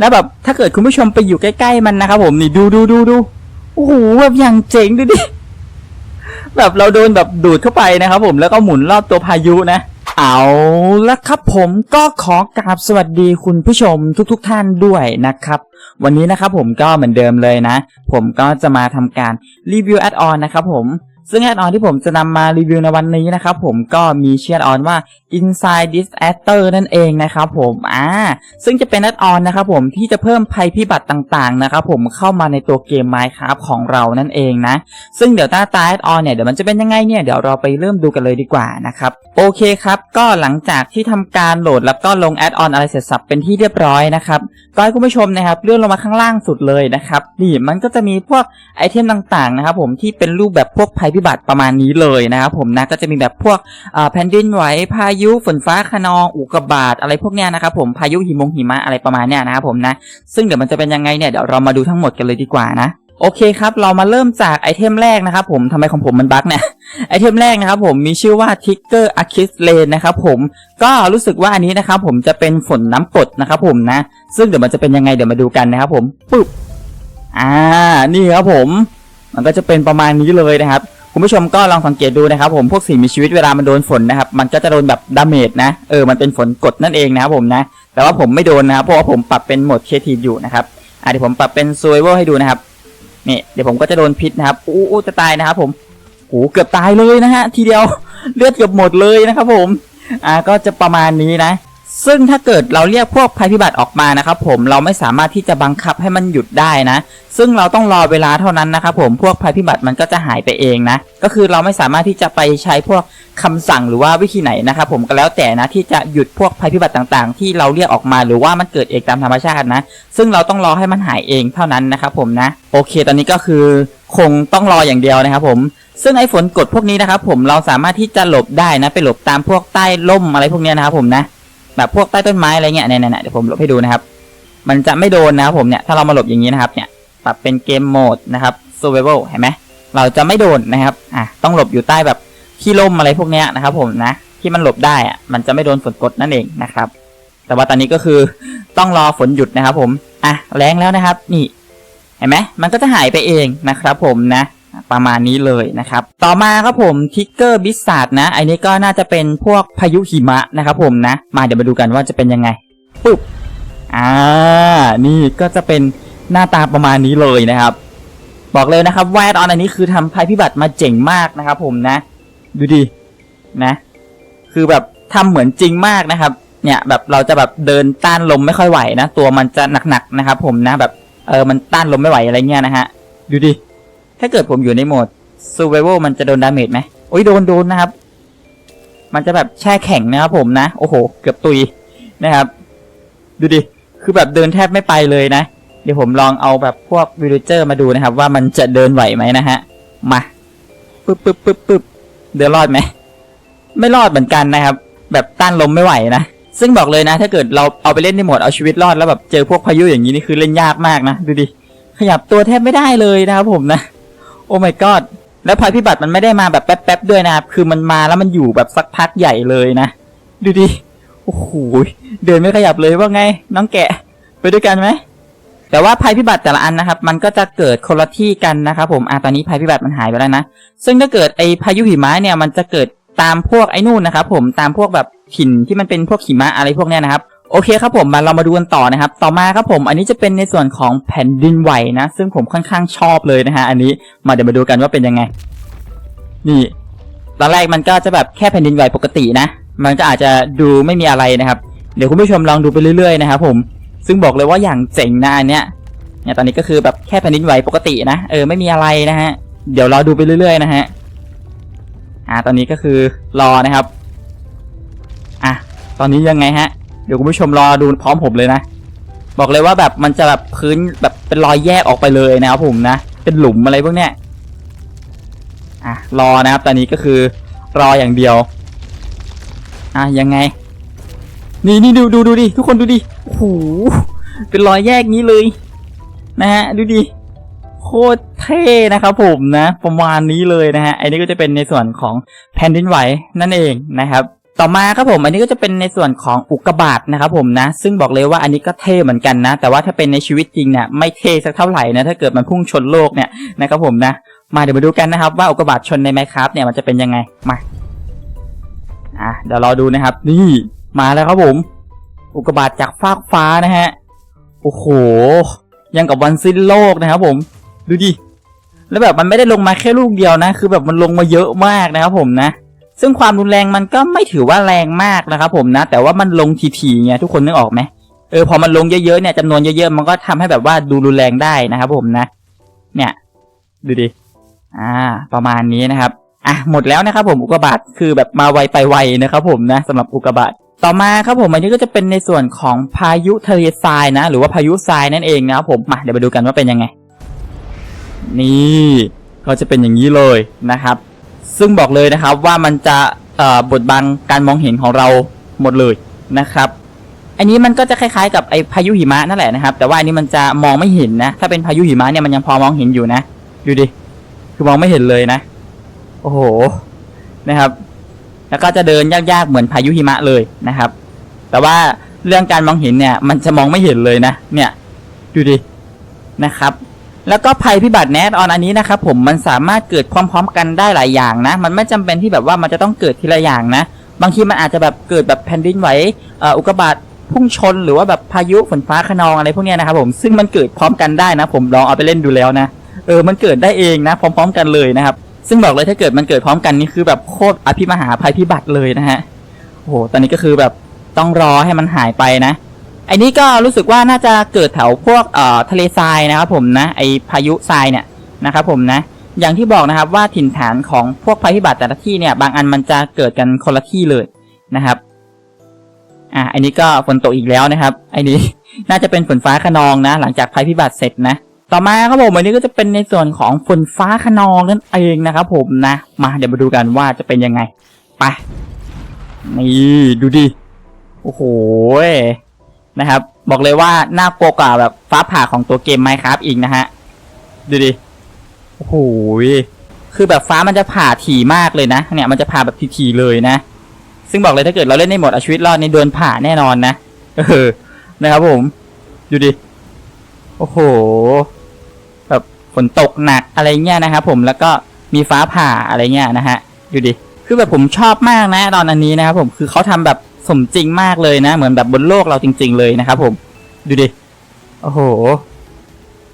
แล้วแบบถ้าเกิดคุณผู้ชมไปอยู่ใกล้ๆมันนะครับผมนี่ดูดูดูดูโอ้โหแบบอย่างเจ๋งดูดิแบบเราโดนแบบดูดเข้าไปนะครับผมแล้วก็หมุนรอบตัวพายุนะ เอาละครับผมก็ขอกราบสวัสดีคุณผู้ชมทุกๆทท่านด้วยนะครับ วันนี้นะครับผมก็เหมือนเดิมเลยนะ ผมก็จะมาทำการรีวิวแอดออนนะครับผม ซึ่งแอดออนที่ผมจะนำมารีวิวในวันนี้นะครับผมก็มีเชื่อแอดออนว่า Inside This Actor นั่นเองนะครับผมอ่าซึ่งจะเป็นแอดออนนะครับผมที่จะเพิ่มภัยพิบัติต่างๆนะครับผมเข้ามาในตัวเกม Minecraft ของเรานั่นเองนะ ซึ่งเดี๋ยวหน้าตาแอดออนเนี่ยเดี๋ยวมันจะเป็นยังไงเนี่ยเดี๋ยวเราไปเริ่มดูกันเลยดีกว่านะครับโอเคครับก็หลังจากที่ทำการโหลดแล้วก็ลงแอดออนอะไรเสร็จสับเป็นที่เรียบร้อยนะครับก็ให้คุณผู้ชมนะครับเลื่อนลงมาข้างล่างสุดเลยนะครับนี่มันก็จะมีพวกไอเทมต่างๆนะครับผมที่เป็นรูปแบบพวกภัยพิบัติประมาณนี้เลยนะครับผมนะก็จะมีแบบพวกแผ่นดินไหวพายุฝนฟ้าคะนองอุกกาบาตอะไรพวกเนี้ยนะครับผมพายุหิมงหิมะอะไรประมาณเนี้ยนะครับผมนะซึ่งเดี๋ยวมันจะเป็นยังไงเนี่ยเดี๋ยวเรามาดูทั้งหมดกันเลยดีกว่านะโอเคครับเรามาเริ่มจากไอเทมแรกนะครับผมทำไมของผมมันบั๊กเนี่ยไอเทมแรกนะครับผมมีชื่อว่า Ticker a k i s Lane นะครับผมก็รู้สึกว่าอันนี้นะครับผมจะเป็นฝนน้ำกดนะครับผมนะ ซึ่งเดี๋ยวมันจะเป็นยังไงเดี๋ยวมาดูกันนะครับผมปึ๊บอ่านี่ครับผม มันก็จะเป็นประมาณนี้เลยนะครับ คุณผู้ชมก็ลองสังเกตดูนะครับผมพวกสิ่งมีชีวิตเวลามันโดนฝนนะครับ มันก็จะโดนแบบดาเมจนะเออมันเป็นฝนกดนั่นเองนะครับผมนะ แต่ว่าผมไม่โดนนะครับเพราะว่าผมปรับเป็นโหมดเคทีอยู่นะครับอะเดี๋ยวผมปรับเป็นซูเวอร์ให้ดูนะครับนี่เดี๋ยวผมก็จะโดนพิษนะครับอู้อู้จะตายนะครับ ผมโอ้เกือบตายเลยนะฮะทีเดียวเลือดเกือบหมดเลยนะครับผมอ่าก็จะประมาณนี้นะ ซึ่งถ้าเกิดเราเรียกพวกภัยพิบัติออกมานะครับผมเราไม่สามารถที่จะบังคับให้มันหยุดได้นะ ซึ่งเราต้องรอเวลาเท่านั้นนะครับผมพวกภัยพิบัติมันก็จะหายไปเองนะ ก็คือเราไม่สามารถที่จะไปใช้พวกคำสั่งหรือว่าวิธีไหนนะครับผมก็แล้วแต่นะที่จะหยุดพวกภัยพิบัติต่างๆ ที่เราเรียกออกมาหรือว่ามันเกิดเองตามธรรมชาตินะ ซึ่งเราต้องรอให้มันหายเองเท่านั้นนะครับผมนะ โอเค ตอนนี้ก็คือคงต้องรออย่างเดียวนะครับผมซึ่งไอ้ฝนกดพวกนี้นะครับผมเราสามารถที่จะหลบได้นะ ไปหลบตามพวกใต้ร่มอะไรพวกนี้นะครับผมนะ แบบพวกใต้ต้นไม้อะไรเงี้ยเนี่ยๆๆเดี๋ยวผมหลบให้ดูนะครับ มันจะไม่โดนนะครับผมเนี่ยถ้าเรามาหลบอย่างนี้นะครับเนี่ยปรับเป็นเกมโหมดนะครับ survival เห็นไหมเราจะไม่โดนนะครับอะต้องหลบอยู่ใต้แบบขี้ร่มอะไรพวกเนี้ยนะครับ ผมนะที่มันหลบได้อะมันจะไม่โดนฝนกดนั่นเองนะครับ แต่ว่าตอนนี้ก็คือต้องรอฝนหยุดนะครับ ผมอะแรงแล้วนะครับ นี่ เห็นไหมมันก็จะหายไปเองนะครับ ผมนะ ประมาณนี้เลยนะครับ ต่อมาครับผมทิกเกอร์บิสซาดนะอันนี้ก็น่าจะเป็นพวกพายุหิมะนะครับผมนะ มาเดี๋ยวมาดูกันว่าจะเป็นยังไงปุ๊บอ่านี่ก็จะเป็นหน้าตาประมาณนี้เลยนะครับ บอกเลยนะครับว่าแอดออนอันนี้คือทำภัยพิบัติมาเจ๋งมากนะครับผมนะ ดูดินะ คือแบบทำเหมือนจริงมากนะครับ เนี่ยแบบเราจะแบบเดินต้านลมไม่ค่อยไหวนะ ตัวมันจะหนักๆนะครับ ผมนะแบบเออมันต้านลมไม่ไหวอะไรเงี้ยนะฮะดูดิ ถ้าเกิดผมอยู่ในโหมด survival มันจะโดนดาเมจไหมโอ้ยโดนโดนนะครับ มันจะแบบแช่แข็งนะครับผมนะ โอ้โห เกือบตุยนะครับ ดูดิ คือแบบเดินแทบไม่ไปเลยนะ เดี๋ยวผมลองเอาแบบพวกวิลเจอร์มาดูนะครับ ว่ามันจะเดินไหวไหมนะฮะ มาปึ๊บปึ๊บปึ๊บปึ๊บเดินรอดไหม ไม่รอดเหมือนกันนะครับ แบบต้านลมไม่ไหวนะ ซึ่งบอกเลยนะ ถ้าเกิดเราเอาไปเล่นในโหมดเอาชีวิตรอดแล้วแบบเจอพวกพายุอย่างนี้นี่คือเล่นยากมากนะ ดูดิ ขยับตัวแทบไม่ได้เลยนะครับผมนะ โอ้ my god แล้วภัยพิบัติมันไม่ได้มาแบบแป๊บๆด้วยนะครับ คือมันมาแล้วมันอยู่แบบสักพักใหญ่เลยนะ ดูดิ โอ้โห เดินไม่ขยับเลยว่าไง น้องแกะ ไปด้วยกันไหม แต่ว่าภัยพิบัติแต่ละอันนะครับ มันก็จะเกิดคนละที่กันนะครับผม อะตอนนี้ภัยพิบัติมันหายไปแล้วนะ ซึ่งถ้าเกิดไอพายุหิมะเนี่ย มันจะเกิดตามพวกไอ้นู่นนะครับผม ตามพวกแบบหินที่มันเป็นพวกหิมะอะไรพวกเนี้ยนะครับ โอเคครับผมมาเรามาดูกันต่อนะครับ ต่อมาครับผมอันนี้จะเป็นในส่วนของแผ่นดินไหวนะ ซึ่งผมค่อนข้างชอบเลยนะฮะอันนี้มาเดี๋ยวมาดูกันว่าเป็นยังไง นี่ตอนแรกมันก็จะแบบแค่แผ่นดินไหวปกตินะ มันก็อาจจะดูไม่มีอะไรนะครับ เดี๋ยวคุณผู้ชมลองดูไปเรื่อยๆนะครับผมซึ่งบอกเลยว่าอย่างเจ๋งนะอันเนี้ยเนี่ยตอนนี้ก็คือแบบแค่แผ่นดินไหวปกตินะเออไม่มีอะไรนะฮะเดี๋ยวรอดูไปเรื่อยๆนะฮะอ่าตอนนี้ก็คือรอนะครับอะตอนนี้ยังไงฮะ ดี๋ยวคุณผู้ชมรอดูพร้อมผมเลยนะ บอกเลยว่าแบบมันจะแบบพื้นแบบเป็นรอยแยกออกไปเลยนะครับผมนะ เป็นหลุมอะไรพวกเนี้ยอะรอนะครับตอนนี้ก็คือรออย่างเดียวอะยังไง นี่นี่ดูดูดูดิทุกคนดูดิโอ้โหเป็นรอยแยกนี้เลย นะฮะดูดิโคตรเท่นะครับผมนะ ประมาณนี้เลยนะฮะอันนี้ก็จะเป็นในส่วนของแผ่นดินไหวนั่นเองนะครับ ต่อมาครับผม อันนี้ก็จะเป็นในส่วนของอุกกาบาตนะครับผมนะ ซึ่งบอกเลยว่าอันนี้ก็เท่เหมือนกันนะ แต่ว่าถ้าเป็นในชีวิตจริงเนี่ยไม่เท่สักเท่าไหร่นะถ้าเกิดมันพุ่งชนโลกเนี่ยนะครับผมนะมาเดี๋ยวมาดูกันนะครับว่าอุกกาบาตชนในไมครับเนี่ยมันจะเป็นยังไงมาอะเดี๋ยวรอดูนะครับ นี่มาแล้วครับผม อุกกาบาตจากฟากฟ้านะฮะโอ้โห ยังกับวันสิ้นโลกนะครับผม ดูดิแล้วแบบมันไม่ได้ลงมาแค่ลูกเดียวนะ คือแบบมันลงมาเยอะมากนะครับผมนะ ซึ่งความรุนแรงมันก็ไม่ถือว่าแรงมากนะครับผมนะ แต่ว่ามันลงทีๆไงทุกคนนึกออกไหมเออพอมันลงเยอะๆเนี่ยจำนวนเยอะๆมันก็ทำให้แบบว่าดูรุนแรงได้นะครับผมนะ เนี่ยดูดิอ่า ประมาณนี้นะครับอะหมดแล้วนะครับผมอุกกาบาตคือแบบมาไวไปไวนะครับผมนะสำหรับอุกกาบาตต่อมาครับผมอันนี้ก็จะเป็นในส่วนของพายุทะเลทรายนะ หรือว่าพายุทรายนั่นเองนะครับผมมาเดี๋ยวไปดูกันว่าเป็นยังไง นี่ก็จะเป็นอย่างนี้เลยนะครับ ซึ่งบอกเลยนะครับว่ามันจะบดบังการมองเห็นของเราหมดเลยนะครับ อันนี้มันก็จะคล้ายๆกับไอพายุหิมะนั่นแหละนะครับ แต่ว่าอันนี้มันจะมองไม่เห็นนะ ถ้าเป็นพายุหิมะเนี่ยมันยังพอมองเห็นอยู่นะ ดูดิ คือมองไม่เห็นเลยนะ โอ้โห นะครับ แล้วก็จะเดินยากๆเหมือนพายุหิมะเลยนะครับ แต่ว่าเรื่องการมองเห็นเนี่ย มันจะมองไม่เห็นเลยนะ เนี่ย ดูดิ นะครับ แล้วก็ภัยพิบัติแนทออนอันนี้นะครับผมมันสามารถเกิดพร้อมๆ กันได้หลายอย่างนะ มันไม่จำเป็นที่แบบว่ามันจะต้องเกิดทีละอย่างนะ บางทีมันอาจจะแบบเกิดแบบแผ่นดินไหวอุกกาบาตพุ่งชนหรือว่าแบบพายุฝนฟ้าคะนองอะไรพวกนี้นะครับผมซึ่งมันเกิดพร้อมกันได้นะ ผมลองเอาไปเล่นดูแล้วนะเออมันเกิดได้เองนะ พร้อม ๆ กันเลยนะครับ ซึ่งบอกเลยถ้าเกิดมันเกิดพร้อมกันนี่คือแบบโคตรอภิมหาภัยพิบัติเลยนะฮะโอ้โหตอนนี้ก็คือแบบต้องรอให้มันหายไปนะ อ้นี้ก็รู้สึกว่าน่าจะเกิดแถวพวกเอ่อทะเลทรายนะครับผมนะไอพายุทรายเนี่ยนะครับผมนะอย่างที่บอกนะครับว่าถิ่นฐานของพวกภัยพิบัติแต่ละที่เนี่ย บางอันมันจะเกิดกันคนละที่เลยนะครับอะอันนี้ก็ฝนตกอีกแล้วนะครับไอ้นี้น่าจะเป็นฝนฟ้าขนองนะ หลังจากภัยพิบัติเสร็จนะ ต่อมาครับผมอันนี้ก็จะเป็นในส่วนของฝนฟ้าขนองนั่นเองนะครับผมนะมาเดี๋ยวมาดูกันว่าจะเป็นยังไงไปนี่ดูดิโอ้โห นะครับ บอกเลยว่าน่ากลัวกว่าแบบฟ้าผ่าของตัวเกมไมครับอีกนะฮะ ดูดิ โอ้โหคือแบบฟ้ามันจะผ่าถี่มากเลยนะ เนี่ยมันจะผ่าแบบถี่ๆเลยนะ ซึ่งบอกเลยถ้าเกิดเราเล่นในโหมดอาชีวิตรอดในโดนผ่าแน่นอนนะ เออ นะครับผม ดูดิ โอ้โห แบบฝนตกหนักอะไรเงี้ยนะครับผม แล้วก็มีฟ้าผ่าอะไรเงี้ยนะฮะ ดูดิ คือแบบผมชอบมากนะ ตอนอันนี้นะครับผม คือเขาทำแบบ สมจริงมากเลยนะ เหมือนแบบบนโลกเราจริง ๆ เลยนะครับ ผม ดูดิ โอ้โห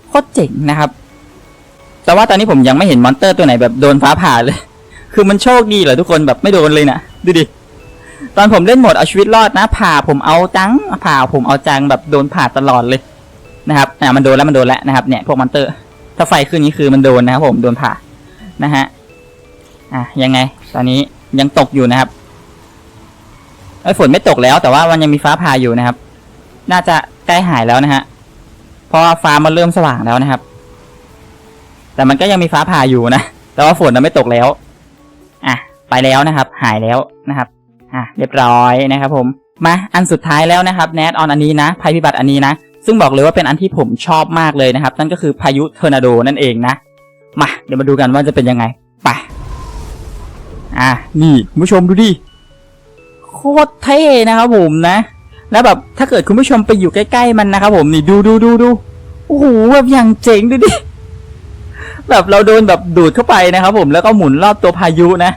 โคตรเจ๋งนะครับ แต่ว่าตอนนี้ผมยังไม่เห็นมอนเตอร์ตัวไหนแบบโดนฟ้าผ่าเลย คือมันโชคดีเหรอทุกคนแบบไม่โดนเลยนะ ดูดิ ตอนผมเล่นโหมดเอาชีวิตรอดนะ ผ่าผมเอาจัง ผ่าผมเอาจังแบบโดนผ่าตลอดเลยนะครับ อ่า มันโดนแล้วมันโดนแล้วนะครับ เนี่ยพวกมอนเตอร์ ถ้าไฟขึ้นนี้คือมันโดนนะครับผม โดนผ่า นะฮะ อะยังไง ตอนนี้ยังตกอยู่นะครับ ไอ้ฝนไม่ตกแล้วแต่ว่ามันยังมีฟ้าผ่าอยู่นะครับ น่าจะใกล้หายแล้วนะฮะเพราะว่าฟ้ามันเริ่มสว่างแล้วนะครับ แต่มันก็ยังมีฟ้าผ่าอยู่นะแต่ว่าฝนมันไม่ตกแล้วอะไปแล้วนะครับ หายแล้วนะครับอะเรียบร้อยนะครับ ผมมาอันสุดท้ายแล้วนะครับแนทออนอันนี้นะภัยพิบัติอันนี้นะซึ่งบอกเลยว่าเป็นอันที่ผมชอบมากเลยนะครับ นั่นก็คือพายุเทอร์นาโดนั่นเองนะมาเดี๋ยวมาดูกันว่าจะเป็นยังไงไปอะนี่ผู้ชมดูดิ โคตรเท่นะครับผมนะ แล้วแบบถ้าเกิดคุณผู้ชมไปอยู่ใกล้ๆมันนะครับผมนี่ดูดูดูดูโอ้โหแบบอย่างเจ๋งดูดิแบบเราโดนแบบดูดเข้าไปนะครับผมแล้วก็หมุนรอบตัวพายุนะ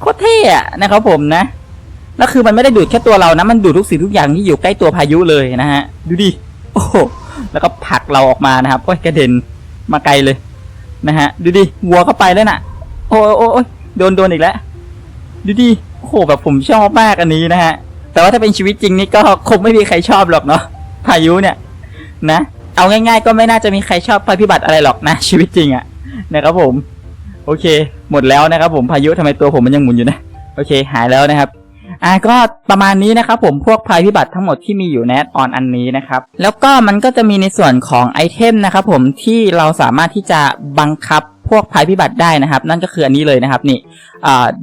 โคตรเท่อะนะครับผมนะแล้วคือมันไม่ได้ดูดแค่ตัวเรานะ มันดูดทุกสิ่งทุกอย่างที่อยู่ใกล้ตัวพายุเลยนะฮะ ดูดิโอ้โหแล้วก็ผลักเราออกมานะครับโอ้ยกระเด็นมาไกลเลยนะฮะ ดูดิวัวเข้าไปแล้วน่ะ โอ้ยโอ้ยโดนโดนอีกแล้ว ดูดิ หแบบผมชอบมากอันนี้นะฮะ แต่ว่าถ้าเป็นชีวิตจริงนี่ก็คงไม่มีใครชอบหรอกเนาะพายุเนี่ยนะเอาง่าย ๆ ก็ไม่น่าจะมีใครชอบภัยพิบัติอะไรหรอกนะชีวิตจริงอะนะครับผมโอเค หมดแล้วนะครับผมพายุทำไมตัวผมมันยังหมุนอยู่นะโอเค หายแล้วนะครับอ่าก็ประมาณนี้นะครับผมพวกภัยพิบัติทั้งหมดที่มีอยู่ในออนอันนี้นะครับ แล้วก็มันก็จะมีในส่วนของไอเทมนะครับผมที่เราสามารถที่จะบังคับ พวกภัยพิบัติได้นะครับ นั่นก็คืออันนี้เลยนะครับนี่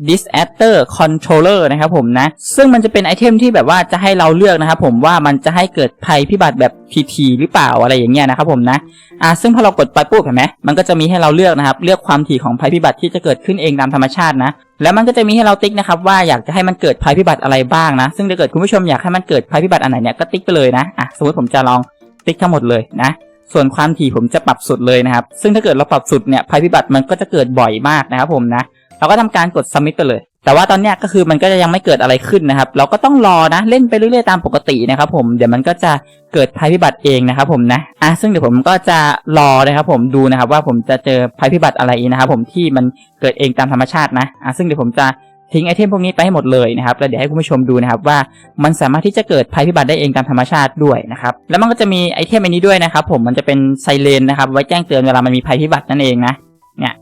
disaster controller นะครับผมนะ ซึ่งมันจะเป็นไอเทมที่แบบว่าจะให้เราเลือกนะครับผมว่ามันจะให้เกิดภัยพิบัติแบบทีๆหรือเปล่าอะไรอย่างเงี้ยนะครับผมนะอ่าซึ่งพอเรากดไปปุ๊บเห็นไหมมันก็จะมีให้เราเลือกนะครับ เลือกความถี่ของภัยพิบัติที่จะเกิดขึ้นเองตามธรรมชาตินะแล้วมันก็จะมีให้เราติ๊กนะครับว่าอยากจะให้มันเกิดภัยพิบัติอะไรบ้างนะ ซึ่งถ้าเกิดคุณผู้ชมอยากให้มันเกิดภัยพิบัติอันไหนเนี่ยก็ติ๊กไปเลยนะอะสมมติผมจะลองติ๊กทั้งหมดเลยนะ ส่วนความถี่ผมจะปรับสุดเลยนะครับ ซึ่งถ้าเกิดเราปรับสุดเนี่ยภัยพิบัติมันก็จะเกิดบ่อยมากนะครับผมนะ เราก็ทำการกด submit ไปเลย แต่ว่าตอนเนี้ยก็คือมันก็จะยังไม่เกิดอะไรขึ้นนะครับ เราก็ต้องรอนะเล่นไปเรื่อยๆตามปกตินะครับผม เดี๋ยวมันก็จะเกิดภัยพิบัติเองนะครับผมนะ อะซึ่งเดี๋ยวผมก็จะรอนะครับผมดูนะครับว่าผมจะเจอภัยพิบัติอะไรนะครับผมที่มันเกิดเองตามธรรมชาตินะ อะซึ่งเดี๋ยวผมจะ ทิ้งไอเทมพวกนี้ไปให้หมดเลยนะครับแล้วเดี๋ยวให้คุณผู้ชมดูนะครับว่ามันสามารถที่จะเกิดภัยพิบัติได้เองตามธรรมชาติด้วยนะครับแล้วมันก็จะมีไอเทมอันนี้ด้วยนะครับผมมันจะเป็นไซเรนนะครับไว้แจ้งเตือนเวลามันมีภัยพิบัตินั่นเองนะเนี่ย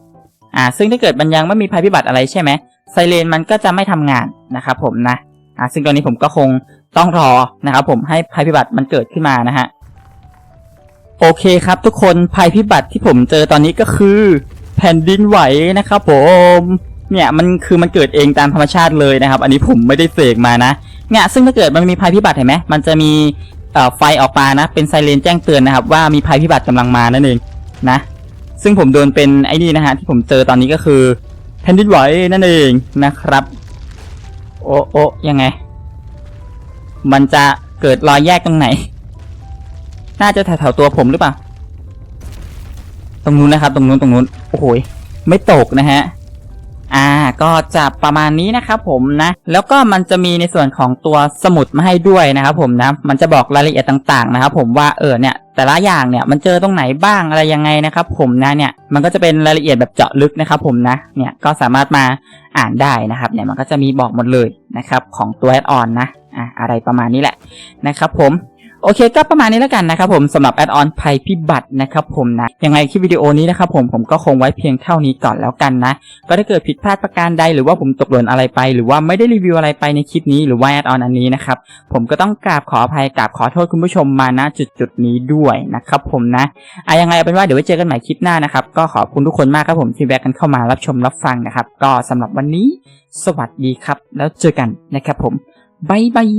อ่าซึ่งถ้าเกิดมันยังไม่มีภัยพิบัติอะไรใช่ไหมไซเรนมันก็จะไม่ทำงานนะครับผมนะอ่าซึ่งตอนนี้ผมก็คงต้องรอนะครับผมให้ภัยพิบัติมันเกิดขึ้นมานะฮะโอเคครับทุกคนภัยพิบัติที่ผมเจอตอนนี้ก็คือ แผ่นดินไหวนะครับผม เนี่ยมันคือมันเกิดเองตามธรรมชาติเลยนะครับ อันนี้ผมไม่ได้เสกมานะเนี่ยซึ่งถ้าเกิดมันมีภัยพิบัติเห็นไหมมันจะมีเอ่อไฟออกมานะ เป็นไซเรนแจ้งเตือนนะครับ ว่ามีภัยพิบัติกำลังมานั่นเองนะ ซึ่งผมโดนเป็นไอ้นี่นะฮะที่ผมเจอตอนนี้ก็คือแผ่นดินไหวนั่นเองนะครับ โอ้โอ้ยังไง มันจะเกิดรอยแยกตรงไหน น่าจะแถวๆตัวผมหรือเปล่า ตรงนู้นนะครับ ตรงนู้นตรงนู้นโอ้โหยไม่ตกนะฮะ อ่าก็จะประมาณนี้นะครับผมนะ แล้วก็มันจะมีในส่วนของตัวสมุดมาให้ด้วยนะครับผมนะ มันจะบอกรายละเอียดต่างๆนะครับผมว่าเออเนี่ยแต่ละอย่างเนี่ยมันเจอตรงไหนบ้างอะไรยังไงนะครับผมนะเนี่ยมันก็จะเป็นรายละเอียดแบบเจาะลึกนะครับผมนะเนี่ยก็สามารถมาอ่านได้นะครับเนี่ยมันก็จะมีบอกหมดเลยนะครับของตัวแอดออนนะอะอะไรประมาณนี้แหละนะครับผม โอเคก็ประมาณนี้แล้วกันนะครับผมสำหรับแอดออนภัยพิบัตินะครับผมนะยังไงคลิปวิดีโอนี้นะครับผมผมก็คงไว้เพียงเท่านี้ก่อนแล้วกันนะ ก็ถ้าเกิดผิดพลาดประการใดหรือว่าผมตกหล่นอะไรไป หรือว่าไม่ได้รีวิวอะไรไปในคลิปนี้หรือว่าแอดออนอันนี้นะครับผมก็ต้องกราบขออภัยกราบขอโทษคุณผู้ชมมาณจุดจุดนี้ด้วยนะครับผมนะอะยังไงเอาเป็นว่าเดี๋ยวไว้เจอกันใหม่คลิปหน้านะครับก็ขอบคุณทุกคนมากครับผมที่แวะกันเข้ามารับชมรับฟังนะครับก็สำหรับวันนี้ สวัสดีครับ แล้วเจอกันนะครับผมบายบาย